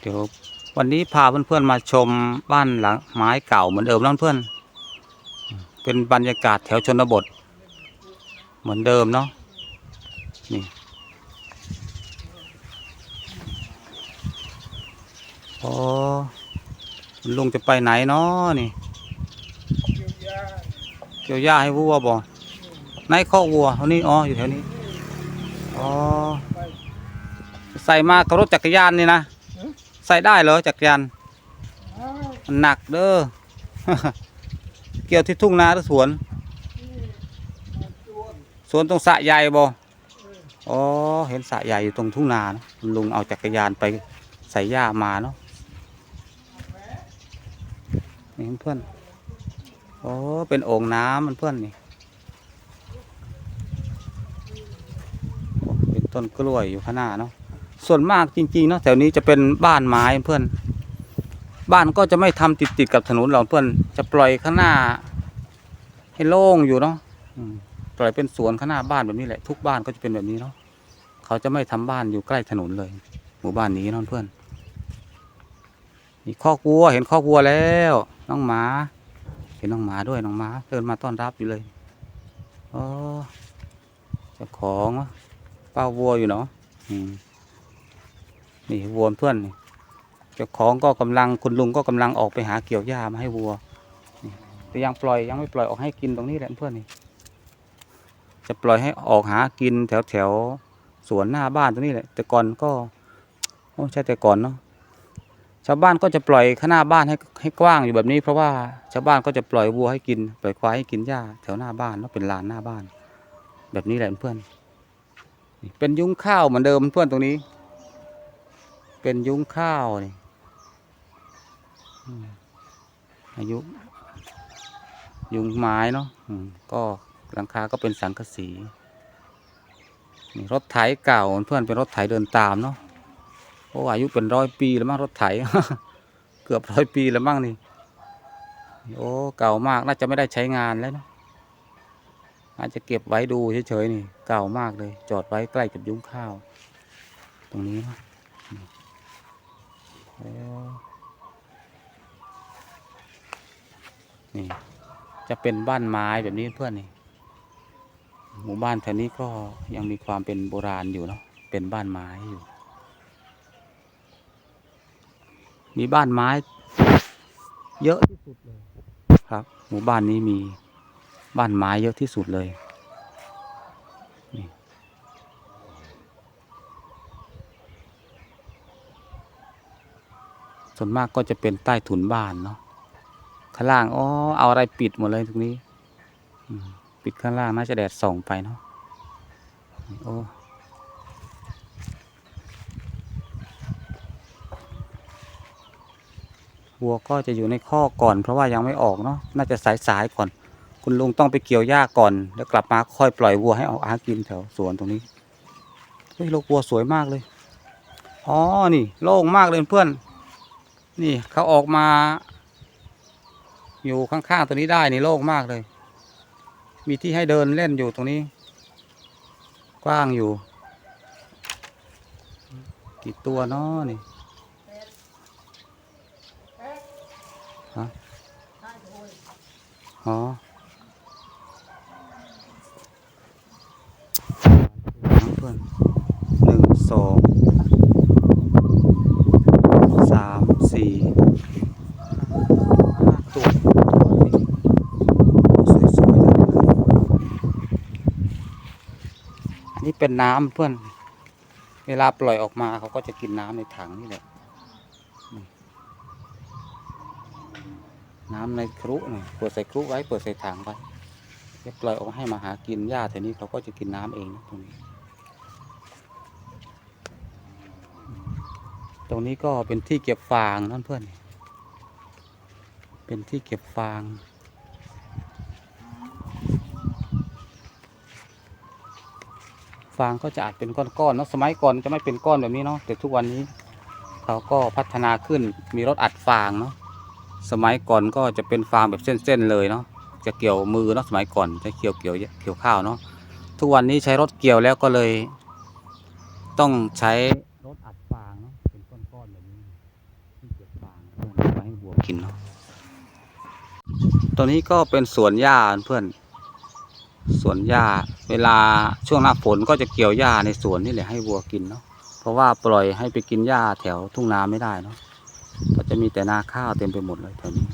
เดี๋ยววันนี้พาเพื่อนๆมาชมบ้านหลังไม้เก่าเหมือนเดิมนะเพื่อน เป็นบรรยากาศแถวชนบท เหมือนเดิมเนาะนี่โอ้ลุงจะไปไหนเนาะนี่เกี่ยวหญ้าให้วัวบ่ในคอวัวเท่านี้อ๋ออยู่แถวนี้อ๋อใส่มากรถจักรยานนี่นะ ใส่ได้เหรอจักรยานมันหนักเด้อ เกี่ยวที่ทุ่งนาหรือสวน สวนตรงสระใหญ่บ่อ๋อ เห็นสระใหญ่อยู่ตรงทุ่งนานะลุงเอาจักรยานไปใส่หญ้ามาเนาะนี่เพื่อนโอ้เป็นโอ่งน้ำมันเพื่อนนี่เป็นต้นกล้วยอยู่ข้างหน้าเนาะ ส่วนมากจริงๆเนาะแถวนี้จะเป็นบ้านไม้เพื่อน บ้านก็จะไม่ทำติดติดๆกับถนนเราเพื่อน จะปล่อยข้างหน้า ให้โล่งอยู่เนาะปล่อยเป็นสวนข้างหน้าบ้านแบบนี้แหละ ทุกบ้านก็จะเป็นแบบนี้เนาะเขาจะไม่ทำบ้านอยู่ใกล้ถนนเลย หมู่บ้านนี้เนาะเพื่อนนี่คอกวัวเห็นคอกวัวแล้ว น้องหมา เห็นน้องหมาด้วยน้องหมาเดินมาต้อนรับอยู่เลยอ๋อเจ้าของเป้าวัวอยู่เนาะอืม นี่วัวเพื่อนนี่เจ้าของก็กำลังคุณลุงก็กำลังออกไปหาเกี่ยวหญ้ามาให้วัวแต่ยังปล่อยยังไม่ปล่อยออกให้กินตรงนี้แหละเพื่อนนี่จะปล่อยให้ออกหากินแถวแถวสวนหน้าบ้านตรงนี้แหละ แต่ก่อนก็โอ้ใช่แต่ก่อนเนาะชาวบ้านก็จะปล่อยข้างหน้าบ้านให้ให้กว้างอยู่แบบนี้ เพราะว่าชาวบ้านก็จะปล่อยวัวให้กิน ปล่อยควายให้กินหญ้าแถวหน้าบ้านแล้วเป็นลานหน้าบ้าน แบบนี้แหละเพื่อนนี่เป็นยุ้งข้าวเหมือนเดิมเพื่อนตรงนี้ เป็นยุ้งข้าวนี่อืมอายุ ยุ้งไม้เนาะก็หลังคาก็เป็นสังกะสีนี่รถไถเก่าเพื่อนเป็นรถไถเดินตามเนาะโอ้อายุเป็นร้อยปีแล้วมั้งรถไถ เกือบร้อยปีแล้วมั้งนี่โอ้เก่ามากน่าจะไม่ได้ใช้งานแล้วเนาะอาจจะเก็บไว้ดูเฉยๆนี่ เก่ามากเลย จอดไว้ใกล้กับยุ้งข้าว ตรงนี้เนาะ นี่ จะเป็นบ้านไม้แบบนี้เพื่อนนี่ หมู่บ้านแถวนี้ก็ยังมีความเป็นโบราณอยู่เนาะ เป็นบ้านไม้อยู่ มีบ้านไม้ เยอะที่สุดเลยครับ หมู่บ้านนี้มีบ้านไม้เยอะที่สุดเลย นี่ ส่วนมากก็จะเป็นใต้ถุนบ้านเนาะข้างล่างอ๋อเอาอะไรปิดหมดเลยตรงนี้ปิดข้างล่างน่าจะแดดส่องไปเนาะโอ้วัวก็จะอยู่ในข้อก่อน เพราะว่ายังไม่ออกเนาะน่าจะสายๆก่อน คุณลุงต้องไปเกี่ยวหญ้าก่อน แล้วกลับมาค่อยปล่อยวัวให้ออกหากินแถวสวนตรงนี้เฮ้ยโลกวัวสวยมากเลยอ๋อนี่โล่งมากเลยเพื่อน นี่เขาออกมา อยู่ข้างๆตัวนี้ได้นี่โล่งมากเลย มีที่ให้เดินเล่นอยู่ตรงนี้ กว้างอยู่ กี่ตัวเนาะนี่ฮะอ๋อเพื่อนหนึ่งสอง สามสี่ห้าตัวนี่สวยๆเลยอั นนี้เป็นน้ำเพื่อน เวลาปล่อยออกมาเขาก็จะกินน้ำในถังนี่แหละนี่น้ำในครุนี่เปิดใส่ครุไว้เปิดใส่ถังไว้จะปล่อยออกมาให้มาหากินหญ้าแถวนี้เขาก็จะกินน้ำเองตรงนี้ ตรงนี้ก็เป็นที่เก็บฟางนั่นเพื่อน เป็นที่เก็บฟาง ฟางก็จะอาจเป็นก้อนๆเนาะสมัยก่อนจะไม่เป็นก้อนแบบนี้เนาะแต่ทุกวันนี้เขาก็พัฒนาขึ้นมีรถอัดฟางเนาะสมัยก่อนก็จะเป็นฟางแบบเส้นๆเลยเนาะจะเกี่ยวมือเนาะสมัยก่อนจะเกี่ยวเกี่ยวเกี่ยวข้าวเนาะทุกวันนี้ใช้รถเกี่ยวแล้วก็เลย ต้องใช้รถอัดฟางเนาะเป็นก้อนๆแบบนี้ที่เก็บฟางเพื่อไว้ให้วัวกินเนาะตัวนี้ก็เป็นสวนหญ้าเพื่อน สวนหญ้า เวลาช่วงหน้าฝนก็จะเกี่ยวหญ้าในสวนนี่แหละให้วัวกินเนาะเพราะว่าปล่อยให้ไปกินหญ้าแถวทุ่งนาไม่ได้เนาะก็จะมีแต่นาข้าวเต็มไปหมดเลยแถวนี้